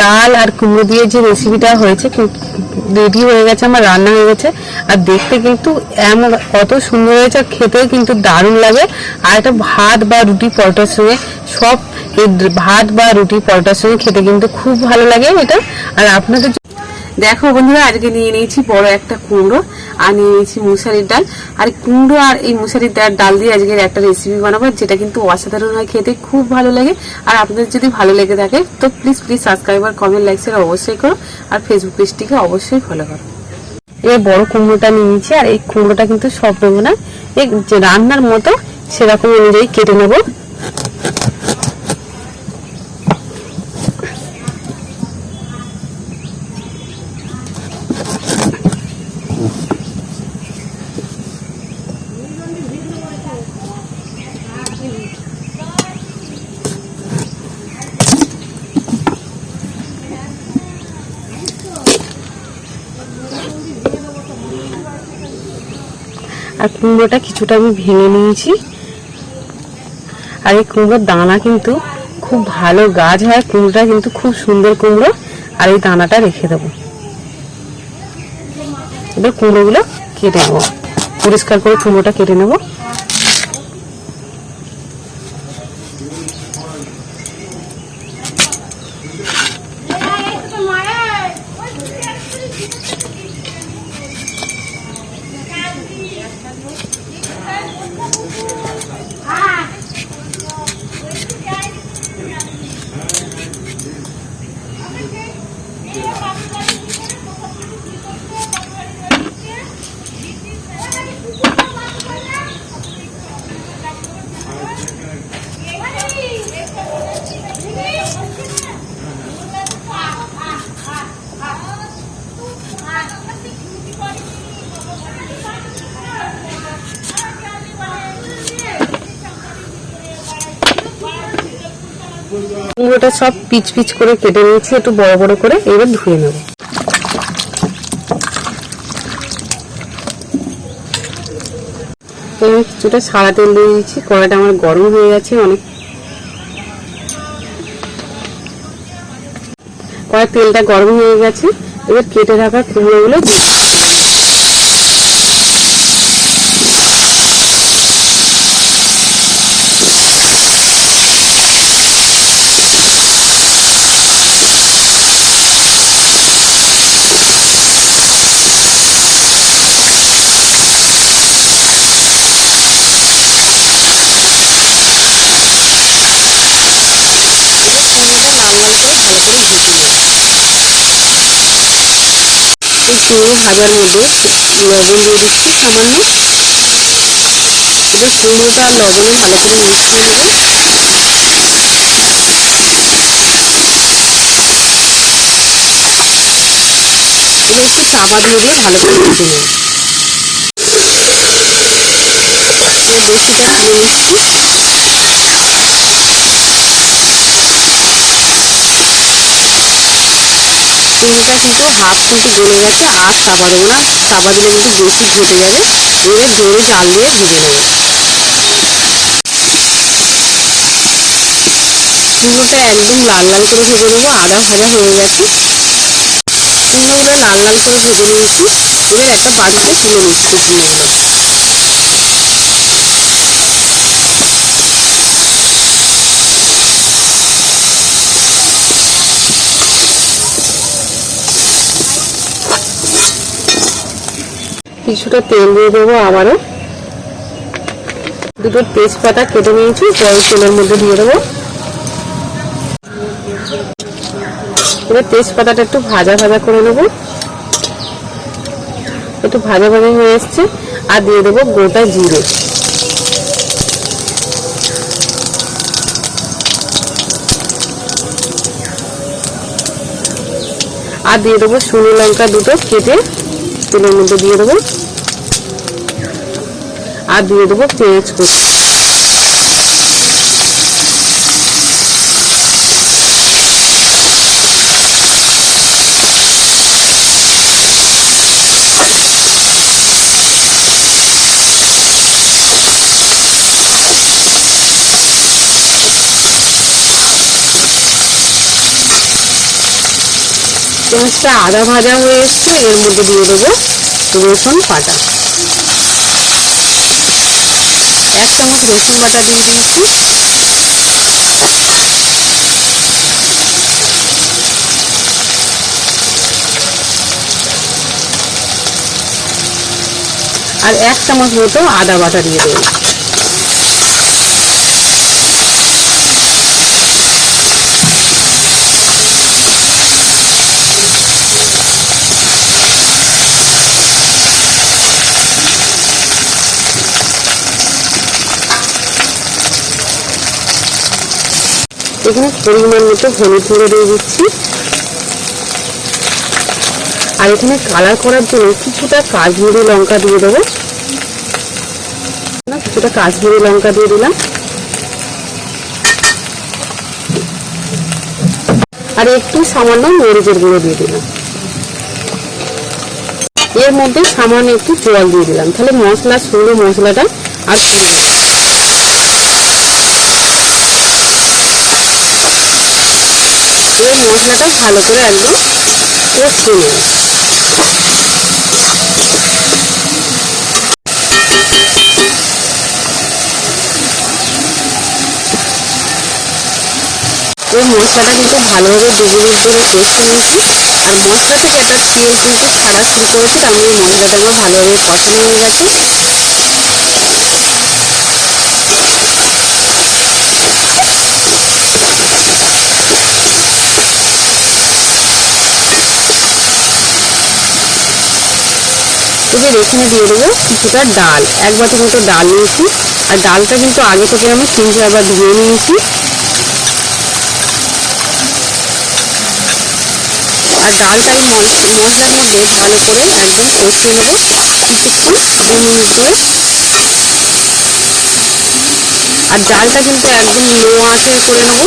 ডাল আর কুমড়ো দিয়ে যে রেসিপিটা হয়েছে রেডি হয়ে গেছে, আমার রান্না হয়ে গেছে। আর দেখতে কিন্তু এমন, কত সুন্দর হয়েছে, আর খেতেও কিন্তু দারুণ লাগে। আর একটা ভাত বা রুটি পরোটার সঙ্গে, সব ভাত বা রুটি পরোটার সঙ্গে খেতে কিন্তু খুব ভালো লাগে এটা। আর আপনাদের দেখো বন্ধুরা, আজকে নিয়ে নিয়েছি বড় একটা কুমড়ো আর নিয়ে নিয়েছি মুসারির ডাল। আর কুমড়ো আর এই মুসারির ডাল ডাল দিয়ে আজকের একটা রেসিপি বানাবো, যেটা কিন্তু অসাধারণ হয় খেতে, খুব ভালো লাগে। আর আপনাদের যদি ভালো লেগে থাকে, তো প্লিজ প্লিজ সাবস্ক্রাইব আর কমেন্ট লাইক শেয়ার অবশ্যই করো। আর ফেসবুক পেজটিকে অবশ্যই ফলো করো। এবার বড় কুমড়োটা নিয়ে নিয়েছি, আর এই কুমড়োটা কিন্তু সব নেব না। রান্নার মতো সেরকম অনুযায়ী কেটে নেব। আর কুমড়োটা কিছুটা আমি ভেঙে নিয়েছি। আর এই কুমড়োর দানা কিন্তু খুব ভালো গাছ হয়, কুমড়োটা কিন্তু খুব সুন্দর কুমড়ো। আর এই দানাটা রেখে দেবো। এবার কুমড়োগুলো কেটে নেব। পরিষ্কার করে কুমড়োটা কেটে নেব। কুমড়োটা সব পিচ পিচ করে কেটে নিয়েছি, একটু বড় বড় করে, এবার ধুয়ে নেব। কিছুটা সাদা তেল দিয়ে দিয়েছি কড়াটা আমার গরম হয়ে গেছে অনেক। কড়াই তেলটা গরম হয়ে গেছে, এবার কেটে রাখা কুমড়োগুলো দিয়ে এবার কুমড়োটা লাল লাল করে ভালো করে ভেজে নেব এই কুমড়ো ভাজার মধ্যে লবণ দিয়ে দিচ্ছি সামান্য এবার কুমড়োটা লবণে ভালো করে মিশিয়ে নেব এবার একটু চাপা দিয়ে ভালো করে ভেজে নেব এবার বেশিটা দিয়ে দিচ্ছি কুমড়োটা কিন্তু হাফ কিন্তু গলে গেছে, আর চাপা দেবো না চাপা দিলে কিন্তু বেশি ঘেটে যাবে এবার জোরে জাল দিয়ে ভেজে নেব কুমড়োটা একদম লাল লাল করে ভেজে নেব, আদা ভাজা হয়ে গেছে। কুমড়োগুলো লাল লাল করে ভেজে নিয়েছি, এবার একটা বাটিতে তুলে নিচ্ছি উঠিয়ে কিছুটা তেল দিয়ে দেবো আবারও। দুটো তেজপাতা কেটে নিয়েছি, জল তেলের মধ্যে দিয়ে দেবো। এবার তেজপাতাটা একটু ভাজা ভাজা করে নেব। একটু ভাজা ভাজা হয়ে এসছে, আর দিয়ে দেবো গোটা জিরে। আর দিয়ে দেবো শুকনো লঙ্কা দুটো কেটে তেলের মধ্যে দিয়ে দেবো। আর দিয়ে দেবো পেঁয়াজ কুচি। পেঁয়াজটা আদা ভাজা হয়ে এসছে, এর মধ্যে দিয়ে দেবো রসুন পাটা এক চামচ রসুন বাটা দিয়ে দিয়েছি আর এক চামচ মতো আদা বাটা দিয়ে দেবো। এখানে পরিমাণ মতো হলুদ গুঁড়ো দিয়ে দিচ্ছি। আর এখানে কালার করার জন্য কিছুটা কাশ্মীরি লঙ্কা দিয়ে দেবো। কিছুটা কাশ্মীরি লঙ্কা দিয়ে দিলাম। আর একটু সামান্য মরিচের গুঁড়ো দিয়ে দিলাম। এর মধ্যে সামান্য একটু জল দিয়ে দিলাম। তাহলে মশলা, শুকনো মশলাটা আর এবার মশলাটা ভালো করে একদম কষিয়ে নেব এই মশলাটা কিন্তু ভালোভাবে দু মিনিট ধরে কষিয়ে নিয়েছি। আর মশলা থেকে একটা তেল কিন্তু ছাড়া শুরু করেছে তার মানে মশলাটা আমার ভালোভাবে কষানো হয়ে গেছে। এবার এখানে দিয়ে দেবো কিছুটা ডাল এক বাটি মতো ডাল নিয়েছি আর ডালটা কিন্তু আগে থেকে আমি তিন চারবার ধুয়ে নিয়েছি আর ডালটা মশ- মশলার মধ্যে ভালো করে একদম কষিয়ে নেব কিছুক্ষণ মিনিট ধরে আর ডালটা কিন্তু একদম লো আঁচে করে নেব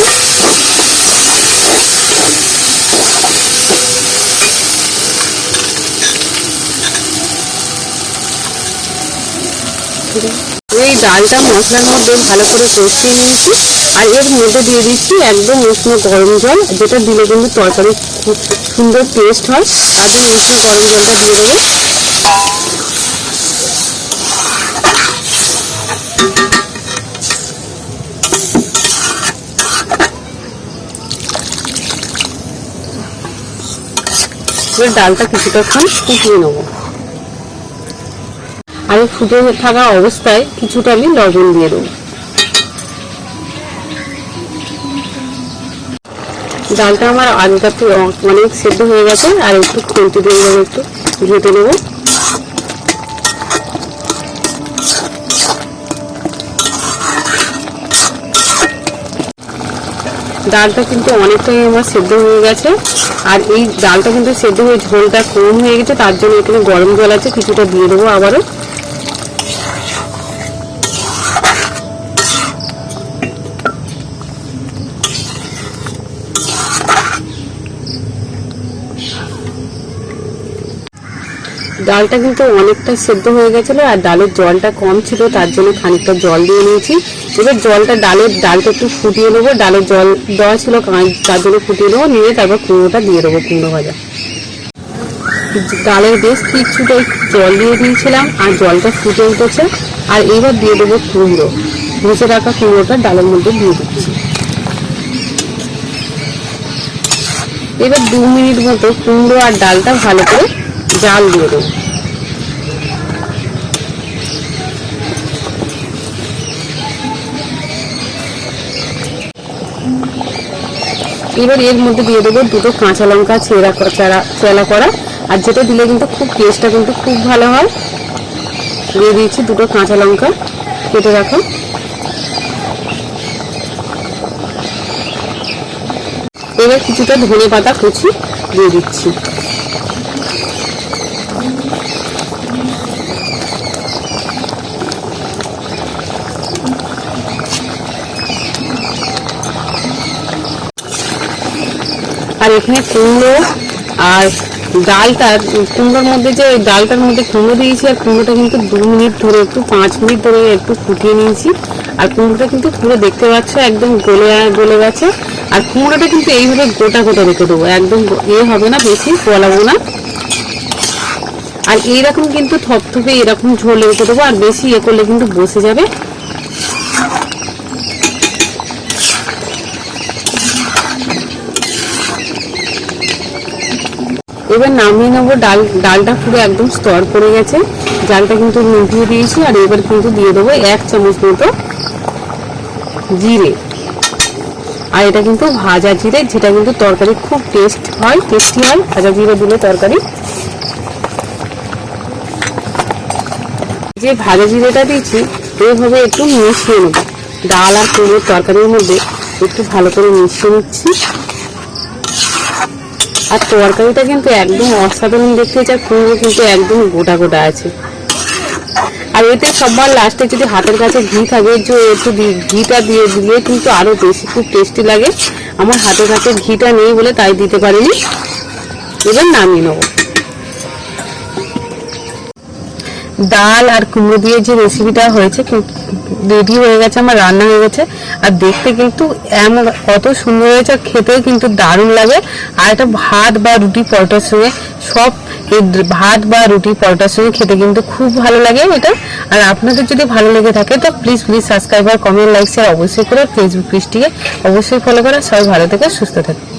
এই ডালটা মশলার মধ্যে ভালো করে কষিয়ে নিয়েছি। আর এর মধ্যে দিয়ে দিচ্ছি একদম উষ্ণ গরম জল, যেটা দিলে কিন্তু তরকারি খুব সুন্দর টেস্ট হয়। জন্য উষ্ণ গরম জলটা দিয়ে দেবো। ডালটা কিছুটাক্ষণ ফুটিয়ে নেব। এই ফুটে থাকা অবস্থায় কিছুটা আমি লবণ দিয়ে দেবো। ডালটা আমার আগেকার থেকে অনেক সেদ্ধ হয়ে গেছে, আর একটু খুলতে দিয়ে দেবো, একটু ঘেটে নেব। ডালটা কিন্তু অনেকটাই আমার সেদ্ধ হয়ে গেছে, আর এই ডালটা কিন্তু সেদ্ধ হয়ে ঝোলটা কম হয়ে গেছে, তার জন্য এখানে গরম জল আছে, কিছুটা দিয়ে দেবো আবারও। ডালটা কিন্তু অনেকটা সেদ্ধ হয়ে গেছিল আর ডালের জলটা কম ছিল, তার জন্য খানিকটা জল দিয়ে নিয়েছি। এবার জলটা ডালের ডালটা একটু ফুটিয়ে নেব, ডালের জল দেওয়া ছিল তার জন্য ফুটিয়ে নেব, নিয়ে তারপর কুমড়োটা দিয়ে দেবো, কুমড়ো ভাজা। ডালের বেশ কিছুটা জল দিয়ে দিয়েছিলাম আর জলটা ফুটে উঠেছে। আর এবার দিয়ে দেবো কুমড়ো। ভেজে রাখা কুমড়োটা ডালের মধ্যে দিয়ে দিচ্ছি। এবার দু মিনিট মতো কুমড়ো আর ডালটা ভালো করে জাল দিয়ে দেবো। এবার এর মধ্যে দিয়ে দেবো দুটো কাঁচা লঙ্কা, ছেঁড়া চারা চেলা করা। আর যেটা দিলে কিন্তু খুব টেস্টটা কিন্তু খুব ভালো হয়। দিয়ে দিয়েছি দুটো কাঁচা লঙ্কা, কেটে রাখো। এবার কিছুটা ধনে পাতা কুচি দিয়ে দিচ্ছি। আর এখানে কুমড়ো আর ডালটা, কুমড়োর মধ্যে যে ডালটার মধ্যে কুমড়ো দিয়েছি, আর কুমড়োটা কিন্তু দু মিনিট ধরে, একটু পাঁচ মিনিট ধরে একটু ফুটিয়ে নিয়েছি। আর কুমড়োটা কিন্তু পুরো দেখতে পাচ্ছ একদম গলে গলে গেছে। আর কুমড়োটা কিন্তু এইভাবে গোটা গোটা রেখে দেবো, একদম এ হবে না, বেশি গলাবো না। আর এইরকম কিন্তু থপথপে এরকম ঝোল রেখে দেবো, আর বেশি ইয়ে করলে কিন্তু বসে যাবে। এবার নামিয়ে নেব, ডাল ডালটা পুরো একদম স্তর পড়ে গেছে। ডালটা কিন্তু মিটিয়ে দিয়েছি, আর এবার কিন্তু দিয়ে দেবো এক চামচ মতো জিরে। আর এটা কিন্তু ভাজা জিরে, যেটা কিন্তু তরকারি খুব টেস্ট হয় টেস্টি হয়। ভাজা জিরে দিলে তরকারি। যে ভাজা জিরেটা দিয়েছি এইভাবে একটু মিশিয়ে নেব। ডাল আর কুমড়োর তরকারির মধ্যে একটু ভালো করে মিশিয়ে নিচ্ছি। আর তরকারিটা কিন্তু একদম অসাধারণ দেখতে, যা কুমড়ো কিন্তু একদম গোটা গোটা আছে। আর এতে সবার লাস্টে যদি হাতের কাছে ঘি থাকে, যে একটু ঘিটা দিয়ে দিলে কিন্তু আরও বেশি খুব টেস্টি লাগে। আমার হাতের কাছে ঘিটা নেই বলে তাই দিতে পারিনি। এবার নামিয়ে নেব। ডাল আর কুমড়ো দিয়ে যে রেসিপিটা হয়েছে রেডি হয়ে গেছে, আমার রান্না হয়ে গেছে। আর দেখতে কিন্তু এমন, কত সুন্দর হয়েছে, আর খেতেও কিন্তু দারুণ লাগে। আর এটা ভাত বা রুটি পরোটার সঙ্গে, সব ভাত বা রুটি পরোটার সঙ্গে খেতে কিন্তু খুব ভালো লাগে এটা। আর আপনাদের যদি ভালো লেগে থাকে, তো প্লিজ প্লিজ সাবস্ক্রাইব আর কমেন্ট লাইক শেয়ার অবশ্যই করে ফেসবুক পেজটিকে অবশ্যই ফলো করে। সবাই ভালো থেকে, সুস্থ থাকে।